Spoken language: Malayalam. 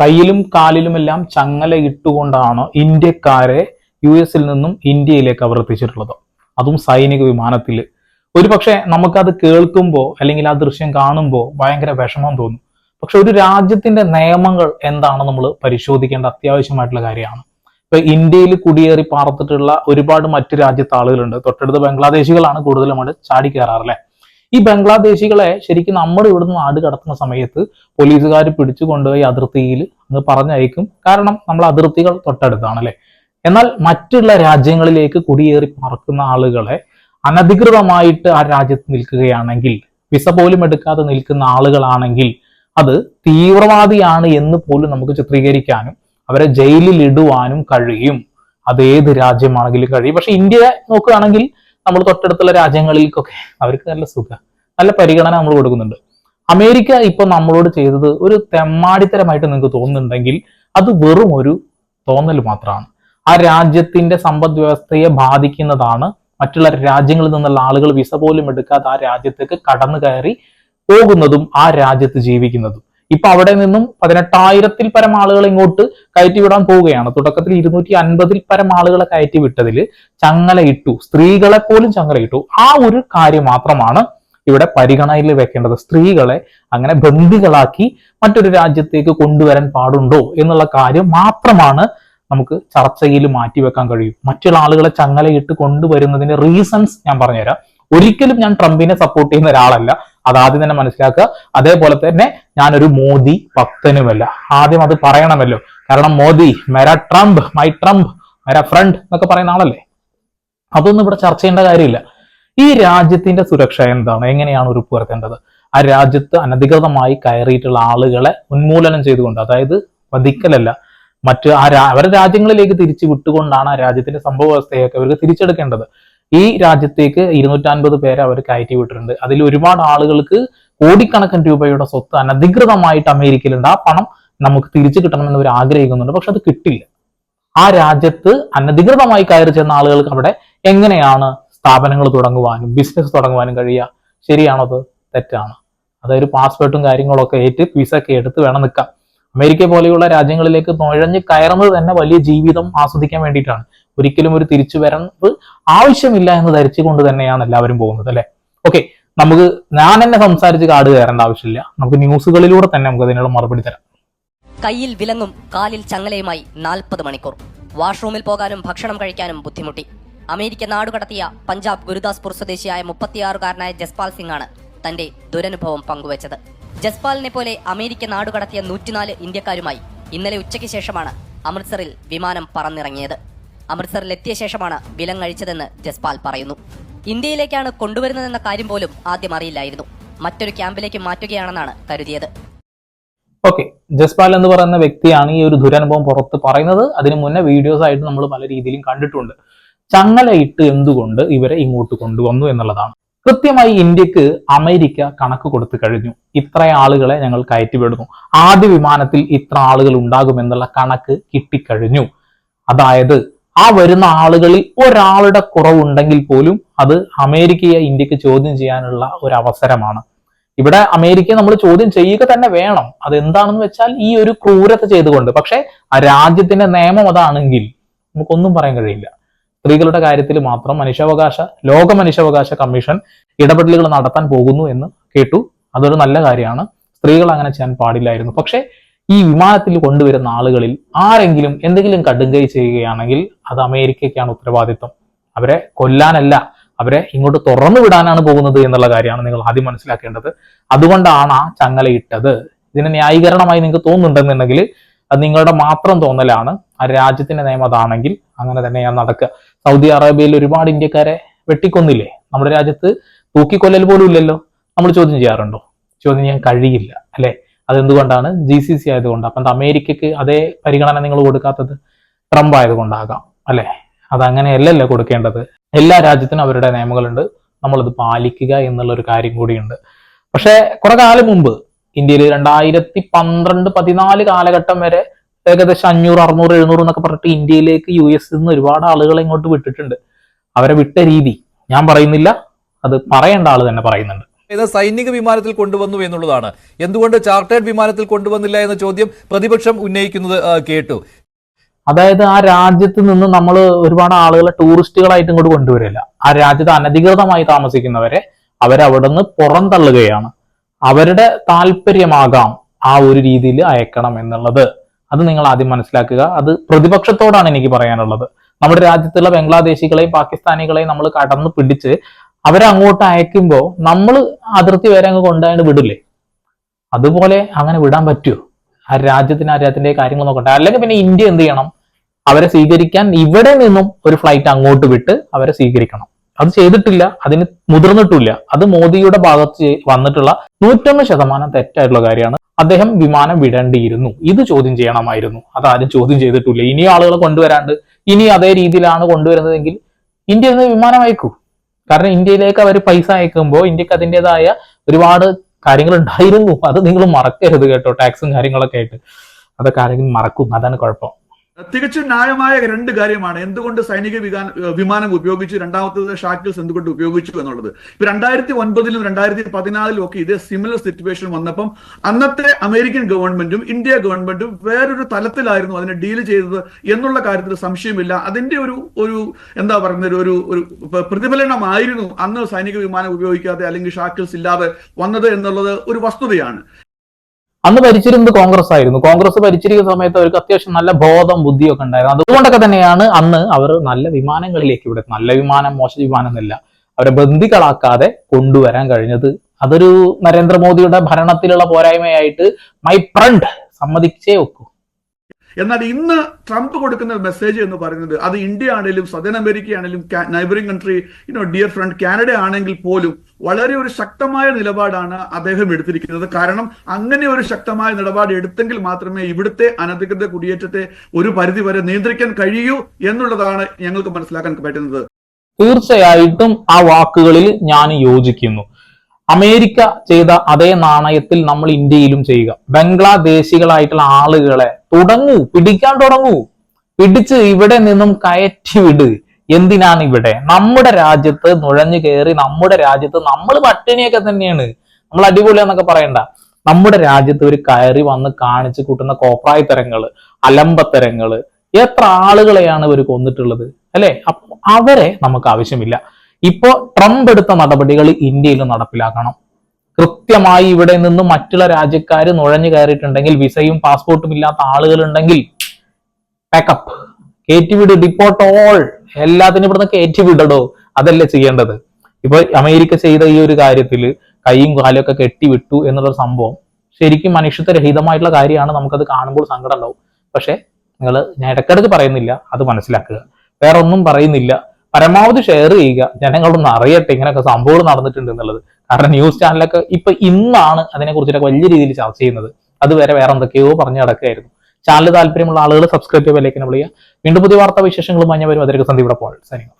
കയ്യിലും കാലിലുമെല്ലാം ചങ്ങല ഇട്ടുകൊണ്ടാണ് ഇന്ത്യക്കാരെ യു എസിൽ നിന്നും ഇന്ത്യയിലേക്ക് അവർ എത്തിച്ചിട്ടുള്ളത് അതും സൈനിക വിമാനത്തിൽ. ഒരു പക്ഷേ നമുക്കത് കേൾക്കുമ്പോൾ അല്ലെങ്കിൽ ആ ദൃശ്യം കാണുമ്പോൾ ഭയങ്കര വിഷമം തോന്നും. പക്ഷെ ഒരു രാജ്യത്തിന്റെ നിയമങ്ങൾ എന്താണ് നമ്മൾ പരിശോധിക്കേണ്ട അത്യാവശ്യമായിട്ടുള്ള കാര്യമാണ്. ഇപ്പൊ ഇന്ത്യയിൽ കുടിയേറി പാർത്തിട്ടുള്ള ഒരുപാട് മറ്റു രാജ്യത്തെ ആളുകളുണ്ട് തൊട്ടടുത്ത് ബംഗ്ലാദേശികളാണ് കൂടുതലും അവിടെ ചാടി കയറാറല്ലേ ഈ ബംഗ്ലാദേശികളെ ശരിക്കും നമ്മുടെ ഇവിടുന്ന് നാട് കടത്തുന്ന സമയത്ത് പോലീസുകാർ പിടിച്ചു കൊണ്ടുപോയി അതിർത്തിയിൽ അങ്ങ് പറഞ്ഞയക്കും. കാരണം നമ്മൾ അതിർത്തികൾ തൊട്ടടുത്താണ് അല്ലെ എന്നാൽ മറ്റുള്ള രാജ്യങ്ങളിലേക്ക് കുടിയേറി പറക്കുന്ന ആളുകളെ അനധികൃതമായിട്ട് ആ രാജ്യത്ത് നിൽക്കുകയാണെങ്കിൽ വിസ പോലും എടുക്കാതെ നിൽക്കുന്ന ആളുകളാണെങ്കിൽ അത് തീവ്രവാദിയാണ് എന്ന് പോലും നമുക്ക് ചിത്രീകരിക്കാനും അവരെ ജയിലിൽ ഇടുവാനും കഴിയും. അത് ഏത് രാജ്യമാണെങ്കിലും കഴിയും. പക്ഷെ ഇന്ത്യ നോക്കുകയാണെങ്കിൽ നമ്മൾ തൊട്ടടുത്തുള്ള രാജ്യങ്ങളിലേക്കൊക്കെ അവർക്ക് നല്ല സുഖ നല്ല പരിഗണന നമ്മൾ കൊടുക്കുന്നുണ്ട്. അമേരിക്ക ഇപ്പൊ നമ്മളോട് ചെയ്തത് ഒരു തെമ്മാടിത്തരമായിട്ട് നിങ്ങൾക്ക് തോന്നുന്നുണ്ടെങ്കിൽ അത് വെറും ഒരു തോന്നൽ മാത്രമാണ്. ആ രാജ്യത്തിന്റെ സമ്പദ് വ്യവസ്ഥയെ ബാധിക്കുന്നതാണ് മറ്റുള്ള രാജ്യങ്ങളിൽ നിന്നുള്ള ആളുകൾ വിസ പോലും എടുക്കാതെ ആ രാജ്യത്തേക്ക് കടന്നു കയറി പോകുന്നതും ആ രാജ്യത്ത് ജീവിക്കുന്നതും. ഇപ്പൊ അവിടെ നിന്നും പതിനെട്ടായിരത്തിൽ പരം ആളുകൾ ഇങ്ങോട്ട് കയറ്റിവിടാൻ പോവുകയാണ്. തുടക്കത്തിൽ ഇരുന്നൂറ്റി അൻപതിൽ പരം ആളുകളെ കയറ്റി വിട്ടതിൽ ചങ്ങലയിട്ടു സ്ത്രീകളെ പോലും ചങ്ങലയിട്ടു ആ ഒരു കാര്യം മാത്രമാണ് ഇവിടെ പരിഗണനയിൽ വെക്കേണ്ടത്. സ്ത്രീകളെ അങ്ങനെ ബന്ദികളാക്കി മറ്റൊരു രാജ്യത്തേക്ക് കൊണ്ടുവരാൻ പാടുണ്ടോ എന്നുള്ള കാര്യം മാത്രമാണ് നമുക്ക് ചർച്ചയിൽ മാറ്റിവെക്കാൻ കഴിയും. മറ്റുള്ള ആളുകളെ ചങ്ങലയിട്ട് കൊണ്ടുവരുന്നതിന്റെ റീസൺസ് ഞാൻ പറഞ്ഞുതരാം. ഒരിക്കലും ഞാൻ ട്രംപിനെ സപ്പോർട്ട് ചെയ്യുന്ന ഒരാളല്ല. അത് ആദ്യം തന്നെ മനസ്സിലാക്കുക. അതേപോലെ തന്നെ ഞാനൊരു മോദി ഭക്തനുമല്ല. ആദ്യം അത് പറയണമല്ലോ. കാരണം മോദി മെര ട്രംപ് മൈ ട്രംപ് മെര ഫ്രണ്ട് എന്നൊക്കെ പറയുന്ന ആളല്ലേ? അതൊന്നും ഇവിടെ ചർച്ച ചെയ്യേണ്ട കാര്യമില്ല. ഈ രാജ്യത്തിന്റെ സുരക്ഷ എന്താണ്? എങ്ങനെയാണ് ഉറപ്പുവരുത്തേണ്ടത് ആ രാജ്യത്ത് അനധികൃതമായി കയറിയിട്ടുള്ള ആളുകളെ ഉന്മൂലനം ചെയ്തുകൊണ്ട് അതായത് വധിക്കലല്ല മറ്റ് ആ അവരുടെ രാജ്യങ്ങളിലേക്ക് തിരിച്ചു വിട്ടുകൊണ്ടാണ് ആ രാജ്യത്തിന്റെ സംഭവ വ്യവസ്ഥയൊക്കെ അവർക്ക് തിരിച്ചെടുക്കേണ്ടത്. ഈ രാജ്യത്തേക്ക് ഇരുന്നൂറ്റൻപത് പേരെ അവർ കയറ്റി വിട്ടിട്ടുണ്ട്. അതിൽ ഒരുപാട് ആളുകൾക്ക് കോടിക്കണക്കിന് രൂപയുടെ സ്വത്ത് അനധികൃതമായിട്ട് അമേരിക്കയിലുണ്ട്. ആ പണം നമുക്ക് തിരിച്ചു കിട്ടണമെന്ന് അവർ ആഗ്രഹിക്കുന്നുണ്ട്. പക്ഷെ അത് കിട്ടില്ല ആ രാജ്യത്ത് അനധികൃതമായി കയറി ചെന്ന ആളുകൾക്ക് അവിടെ എങ്ങനെയാണ് സ്ഥാപനങ്ങൾ തുടങ്ങുവാനും ബിസിനസ് തുടങ്ങുവാനും കഴിയുക? ശരിയാണോ അത്? തെറ്റാണ്. അതായത് പാസ്പോർട്ടും കാര്യങ്ങളൊക്കെ ഏറ്റ് വിസ ഒക്കെ എടുത്ത് വേണം നിൽക്കാം അമേരിക്ക പോലെയുള്ള രാജ്യങ്ങളിലേക്ക് നുഴഞ്ഞ് കയറുന്നത് തന്നെ വലിയ ജീവിതം ആസ്വദിക്കാൻ വേണ്ടിയിട്ടാണ്. ഒരിക്കലും ഒരു തിരിച്ചു വരവ് ആവശ്യമില്ല എന്ന് ധരിച്ചുകൊണ്ട് തന്നെയാണ് എല്ലാവരും പോകുന്നത് അല്ലെ? ഓക്കെ നമുക്ക് ഞാൻ തന്നെ സംസാരിച്ച് കാട് കയറേണ്ട ആവശ്യമില്ല. നമുക്ക് ന്യൂസുകളിലൂടെ തന്നെ നമുക്ക് അതിനുള്ള മറുപടി തരാം. കയ്യിൽ വിലങ്ങും കാലിൽ ചങ്ങലയുമായി നാൽപ്പത് മണിക്കൂർ. വാഷ്റൂമിൽ പോകാനും ഭക്ഷണം കഴിക്കാനും ബുദ്ധിമുട്ടി. അമേരിക്ക നാടുകടത്തിയ പഞ്ചാബ് ഗുരുദാസ്പൂർ സ്വദേശിയായ മുപ്പത്തിയാറുകാരനായ ജസ്പാൽ സിംഗ് ആണ് തന്റെ ദുരനുഭവം പങ്കുവച്ചത്. ജസ്പാലിനെ പോലെ അമേരിക്ക നാടുകടത്തിയ നൂറ്റിനാല് ഇന്ത്യക്കാരുമായി ഇന്നലെ ഉച്ചയ്ക്ക് ശേഷമാണ് അമൃത്സറിൽ വിമാനം പറന്നിറങ്ങിയത്. അമൃത്സറിൽ എത്തിയ ശേഷമാണ് വിലങ്ങഴിച്ചതെന്ന് ജസ്പാൽ പറയുന്നു. ഇന്ത്യയിലേക്കാണ് കൊണ്ടുവരുന്നതെന്ന കാര്യം പോലും ആദ്യം അറിയില്ലായിരുന്നു. മറ്റൊരു ക്യാമ്പിലേക്ക് മാറ്റുകയാണെന്നാണ് കരുതിയത്. ഓക്കെ ജസ്പാൽ എന്ന് പറയുന്ന വ്യക്തിയാണ് ഈ ഒരു ദുരനുഭവം പുറത്ത് പറയുന്നത്. അതിനു മുന്നേ വീഡിയോസ് ആയിട്ട് നമ്മൾ പല രീതിയിലും കണ്ടിട്ടുണ്ട്. ചങ്ങലയിട്ട് എന്തുകൊണ്ട് ഇവരെ ഇങ്ങോട്ട് കൊണ്ടുവന്നു എന്നുള്ളതാണ്. കൃത്യമായി ഇന്ത്യയ്ക്ക് അമേരിക്ക കണക്ക് കൊടുത്തു കഴിഞ്ഞു. ഇത്ര ആളുകളെ ഞങ്ങൾ കയറ്റിവിടുന്നു. ആദ്യ വിമാനത്തിൽ ഇത്ര ആളുകൾ ഉണ്ടാകുമെന്നുള്ള കണക്ക് കിട്ടിക്കഴിഞ്ഞു. അതായത് ആ വരുന്ന ആളുകളിൽ ഒരാളുടെ കുറവുണ്ടെങ്കിൽ പോലും അത് അമേരിക്കയെ ഇന്ത്യയ്ക്ക് ചോദ്യം ചെയ്യാനുള്ള ഒരു അവസരമാണ് ഇവിടെ അമേരിക്കയെ നമ്മൾ ചോദ്യം ചെയ്യുക തന്നെ വേണം. അത് എന്താണെന്ന് വെച്ചാൽ ഈ ഒരു ക്രൂരത ചെയ്തുകൊണ്ട്. പക്ഷേ ആ രാജ്യത്തിന്റെ നിയമം അതാണെങ്കിൽ നമുക്കൊന്നും പറയാൻ കഴിയില്ല. സ്ത്രീകളുടെ കാര്യത്തിൽ മാത്രം മനുഷ്യാവകാശ ലോക മനുഷ്യാവകാശ കമ്മീഷൻ ഇടപെടലുകൾ നടത്താൻ പോകുന്നു എന്ന് കേട്ടു. അതൊരു നല്ല കാര്യമാണ്. സ്ത്രീകൾ അങ്ങനെ ചെയ്യാൻ പാടില്ലായിരുന്നു. പക്ഷെ ഈ വിമാനത്തിൽ കൊണ്ടുവരുന്ന ആളുകളിൽ ആരെങ്കിലും എന്തെങ്കിലും കടുങ്കൈ ചെയ്യുകയാണെങ്കിൽ അത് അമേരിക്കയ്ക്കാണ് ഉത്തരവാദിത്വം. അവരെ കൊല്ലാനല്ല അവരെ ഇങ്ങോട്ട് തുറന്നു വിടാനാണ് പോകുന്നത് എന്നുള്ള കാര്യമാണ് നിങ്ങൾ ആദ്യം മനസ്സിലാക്കേണ്ടത്. അതുകൊണ്ടാണ് ആ ചങ്ങല ഇട്ടത്. ഇതിന് ന്യായീകരണമായി നിങ്ങൾക്ക് തോന്നുന്നുണ്ടെന്നുണ്ടെങ്കിൽ അത് നിങ്ങളുടെ മാത്രം തോന്നലാണ്. ആ രാജ്യത്തിന്റെ നിയമം അതാണെങ്കിൽ അങ്ങനെ തന്നെയാണ് നടക്കുക. സൗദി അറേബ്യയിൽ ഒരുപാട് ഇന്ത്യക്കാരെ വെട്ടിക്കൊന്നില്ലേ? നമ്മുടെ രാജ്യത്ത് തൂക്കിക്കൊല്ലൽ പോലും ഇല്ലല്ലോ. നമ്മൾ ചോദ്യം ചെയ്യാറുണ്ടോ? ചോദ്യം ചെയ്യാൻ കഴിയില്ല അല്ലെ? അതെന്തുകൊണ്ടാണ്? ജി സി സി ആയതുകൊണ്ട്. അപ്പം അമേരിക്കക്ക് അതേ പരിഗണന നിങ്ങൾ കൊടുക്കാത്തത് ട്രംപ് ആയതുകൊണ്ടാകാം. അല്ലെ? അതങ്ങനെയല്ലല്ലോ കൊടുക്കേണ്ടത്. എല്ലാ രാജ്യത്തിനും അവരുടെ നിയമങ്ങളുണ്ട്. നമ്മളത് പാലിക്കുക എന്നുള്ള ഒരു കാര്യം കൂടിയുണ്ട്. പക്ഷെ കുറെ കാലം മുമ്പ് ഇന്ത്യയിൽ രണ്ടായിരത്തി പന്ത്രണ്ട് പതിനാല് കാലഘട്ടം വരെ ഏകദേശം അഞ്ഞൂറ് അറുന്നൂറ് എഴുന്നൂറ് എന്നൊക്കെ പറഞ്ഞിട്ട് ഇന്ത്യയിലേക്ക് യു എസ് നിന്ന് ഒരുപാട് ആളുകളെ ഇങ്ങോട്ട് വിട്ടിട്ടുണ്ട്. അവരെ വിട്ട രീതി. ഞാൻ പറയുന്നില്ല. അത് പറയേണ്ട ആൾ തന്നെ പറയുന്നുണ്ട്. ഇത് സൈനിക വിമാനത്തിൽ കൊണ്ടുവന്നു എന്നുള്ളതാണ്. എന്തുകൊണ്ട് ചാർട്ടേഡ് വിമാനത്തിൽ കൊണ്ടുവന്നില്ല എന്ന ചോദ്യം പ്രതിപക്ഷം ഉന്നയിക്കുന്നത് കേട്ടു. അതായത് ആ രാജ്യത്ത് നിന്ന് നമ്മൾ ഒരുപാട് ആളുകളെ ടൂറിസ്റ്റുകളായിട്ട് ഇങ്ങോട്ട് കൊണ്ടുവരില്ല. ആ രാജ്യത്ത് അനധികൃതമായി താമസിക്കുന്നവരെ അവരവിടുന്ന് പുറന്തള്ളുകയാണ് അവരുടെ താല്പര്യമാകാം ആ ഒരു രീതിയിൽ അയക്കണം എന്നുള്ളത്. അത് നിങ്ങൾ ആദ്യം മനസ്സിലാക്കുക. അത് പ്രതിപക്ഷത്തോടാണ് എനിക്ക് പറയാനുള്ളത്. നമ്മുടെ രാജ്യത്തുള്ള ബംഗ്ലാദേശികളെയും പാകിസ്ഥാനികളെയും നമ്മൾ കടന്നു പിടിച്ച് അവരെ അങ്ങോട്ട് അയക്കുമ്പോൾ നമ്മൾ അതിർത്തി വരെ അങ്ങ് കൊണ്ടുപോയി വിടില്ലേ? അതുപോലെ അങ്ങനെ വിടാൻ പറ്റുമോ ആ രാജ്യത്തിന് ആ രാജ്യത്തിന്റെ കാര്യങ്ങൾ നോക്കട്ടെ. അല്ലെങ്കിൽ പിന്നെ ഇന്ത്യ എന്ത് ചെയ്യണം? അവരെ സ്വീകരിക്കാൻ ഇവിടെ നിന്നും ഒരു ഫ്ലൈറ്റ് അങ്ങോട്ട് വിട്ട് അവരെ സ്വീകരിക്കണം. അത് ചെയ്തിട്ടില്ല. അതിന് മുതിർന്നിട്ടില്ല. അത് മോദിയുടെ ഭാഗത്ത് വന്നിട്ടുള്ള നൂറ്റൊന്ന് ശതമാനം തെറ്റായിട്ടുള്ള കാര്യമാണ്. അദ്ദേഹം വിമാനം വിടേണ്ടിയിരുന്നു. ഇത് ചോദ്യം ചെയ്യണമായിരുന്നു. അതാരും ചോദ്യം ചെയ്തിട്ടില്ല. ഇനി ആളുകളെ കൊണ്ടുവരാണ്ട് ഇനി അതേ രീതിയിലാണ് കൊണ്ടുവരുന്നതെങ്കിൽ ഇന്ത്യ നിന്ന് വിമാനം അയക്കൂ. കാരണം ഇന്ത്യയിലേക്ക് അവർ പൈസ അയക്കുമ്പോൾ ഇന്ത്യയ്ക്ക് അതിന്റെതായ ഒരുപാട് കാര്യങ്ങൾ ഉണ്ടായിരുന്നു. അത് നിങ്ങൾ മറക്കരുത് കേട്ടോ ടാക്സും കാര്യങ്ങളൊക്കെ ആയിട്ട്. അതൊക്കെ ആരെങ്കിലും മറക്കും. അതാണ് കുഴപ്പം. തികച്ചും ന്യായമായ രണ്ട് കാര്യമാണ്. എന്തുകൊണ്ട് സൈനിക വിമാനം ഉപയോഗിച്ചു രണ്ടാമത്തത് ഷാക്കിൾസ് എന്തുകൊണ്ട് ഉപയോഗിച്ചു എന്നുള്ളത്. ഇപ്പൊ രണ്ടായിരത്തി ഒൻപതിലും രണ്ടായിരത്തി പതിനാലിലും ഒക്കെ ഇതേ സിമിലർ സിറ്റുവേഷൻ വന്നപ്പം അന്നത്തെ അമേരിക്കൻ ഗവൺമെന്റും ഇന്ത്യ ഗവൺമെന്റും വേറൊരു തലത്തിലായിരുന്നു അതിനെ ഡീൽ ചെയ്തത് എന്നുള്ള കാര്യത്തിൽ സംശയമില്ല. അതിന്റെ ഒരു ഒരു എന്താ പറയുന്നത് ഒരു ഒരു പ്രതിഫലനമായിരുന്നു അന്ന് സൈനിക വിമാനം ഉപയോഗിക്കാതെ അല്ലെങ്കിൽ ഷാക്കിൾസ് ഇല്ലാതെ വന്നത് എന്നുള്ളത് ഒരു വസ്തുതയാണ്. അന്ന് ഭരിച്ചിരുന്നത് കോൺഗ്രസ് ആയിരുന്നു. കോൺഗ്രസ് ഭരിച്ചിരിക്കുന്ന സമയത്ത് അവർക്ക് അത്യാവശ്യം നല്ല ബോധം ബുദ്ധിയൊക്കെ ഉണ്ടായിരുന്നു. അതുകൊണ്ടൊക്കെ തന്നെയാണ് അന്ന് അവർ നല്ല വിമാനങ്ങളിലേക്ക് ഇവിടെ നല്ല വിമാനം മോശ വിമാനം എന്നല്ല അവരെ ബന്ദികളാക്കാതെ കൊണ്ടുവരാൻ കഴിഞ്ഞത്. അതൊരു നരേന്ദ്രമോദിയുടെ ഭരണത്തിലുള്ള പോരായ്മയായിട്ട് മൈ ഫ്രണ്ട് സമ്മതിച്ചേ ഒക്കൂ. എന്നാൽ ഇന്ന് ട്രംപ് കൊടുക്കുന്ന മെസ്സേജ് എന്ന് പറയുന്നത് അത് ഇന്ത്യ ആണെങ്കിലും സദൻ അമേരിക്ക ആണെങ്കിലും neighbouring country you know dear friend Canada ആണെങ്കിൽ പോലും വളരെ ഒരു ശക്തമായ നിലപാടാണ് അദ്ദേഹം എടുത്തിരിക്കുന്നത്. കാരണം അങ്ങനെ ഒരു ശക്തമായ നിലപാട് എടുത്തെങ്കിൽ മാത്രമേ ഇവിടുത്തെ അനധികൃത കുടിയേറ്റത്തെ ഒരു പരിധി വരെ നിയന്ത്രിക്കാൻ കഴിയൂ എന്നുള്ളതാണ് ഞങ്ങൾക്ക് മനസ്സിലാക്കാൻ പറ്റുന്നത്. തീർച്ചയായിട്ടും ആ വാക്കുകളിൽ ഞാൻ യോജിക്കുന്നു. അമേരിക്ക ചെയ്ത അതേ നാണയത്തിൽ നമ്മൾ ഇന്ത്യയിലും ചെയ്യുക. ബംഗ്ലാദേശികളായിട്ടുള്ള ആളുകളെ തുടങ്ങൂ പിടിക്കാൻ തുടങ്ങൂ. പിടിച്ച് ഇവിടെ നിന്നും കയറ്റി വിട്. എന്തിനാണ് ഇവിടെ? നമ്മുടെ രാജ്യത്ത് നുഴഞ്ഞു കയറി നമ്മുടെ രാജ്യത്ത് നമ്മൾ പട്ടിണിയൊക്കെ തന്നെയാണ്. നമ്മൾ അടിപൊളിയാന്നൊക്കെ പറയണ്ട. നമ്മുടെ രാജ്യത്ത് ഒരു കയറി വന്ന് കാണിച്ചു കൂട്ടുന്ന കോപ്രായത്തരങ്ങൾ അലമ്പത്തരങ്ങൾ എത്ര ആളുകളെയാണ് ഇവർ കൊന്നിട്ടുള്ളത്? അല്ലെ? അവരെ നമുക്ക് ആവശ്യമില്ല. ഇപ്പോ ട്രംപ് എടുത്ത നടപടികൾ ഇന്ത്യയിൽ നടപ്പിലാക്കണം. കൃത്യമായി ഇവിടെ നിന്ന് മറ്റുള്ള രാജ്യക്കാർ നുഴഞ്ഞു കയറിയിട്ടുണ്ടെങ്കിൽ വിസയും പാസ്പോർട്ടും ഇല്ലാത്ത ആളുകൾ ഉണ്ടെങ്കിൽ പാക്കപ്പ് കയറ്റിവിട് ഡിപ്പോർട്ട് ഓൾ എല്ലാത്തിനും ഇവിടുന്ന് കയറ്റിവിടടോ അതല്ലേ ചെയ്യേണ്ടത്. ഇപ്പൊ അമേരിക്ക ചെയ്ത ഈ ഒരു കാര്യത്തിൽ കൈയും കാലും ഒക്കെ കെട്ടിവിട്ടു എന്നുള്ള സംഭവം ശരിക്കും മനുഷ്യത്വരഹിതമായിട്ടുള്ള കാര്യമാണ്. നമുക്കത് കാണുമ്പോൾ സങ്കടം ഉണ്ടാവും. പക്ഷെ നിങ്ങൾ ഞാൻ ഇടക്കിടക്ക് പറയുന്നില്ല. അത് മനസ്സിലാക്കുക. വേറെ ഒന്നും പറയുന്നില്ല. പരമാവധി ഷെയർ ചെയ്യുക. ജനങ്ങളൊന്ന് അറിയട്ടെ ഇങ്ങനെയൊക്കെ സംഭവങ്ങൾ നടന്നിട്ടുണ്ട് എന്നുള്ളത്. കാരണം ന്യൂസ് ചാനലൊക്കെ ഇപ്പൊ ഇന്നാണ് അതിനെ കുറിച്ചൊക്കെ വലിയ രീതിയിൽ ചർച്ച ചെയ്യുന്നത്. അതുവരെ വേറെ എന്തൊക്കെയോ പറഞ്ഞു നടക്കുകയായിരുന്നു. ചാനൽ താല്പര്യമുള്ള ആളുകൾ സബ്സ്ക്രൈബ് ചെയ്യുക വിളിക്കുക. വീണ്ടും പുതിയ വാർത്താ വിശേഷങ്ങളുമായി ഞാൻ വരും അതിലേക്ക് സന്ധി പോൾ സൈനിങ്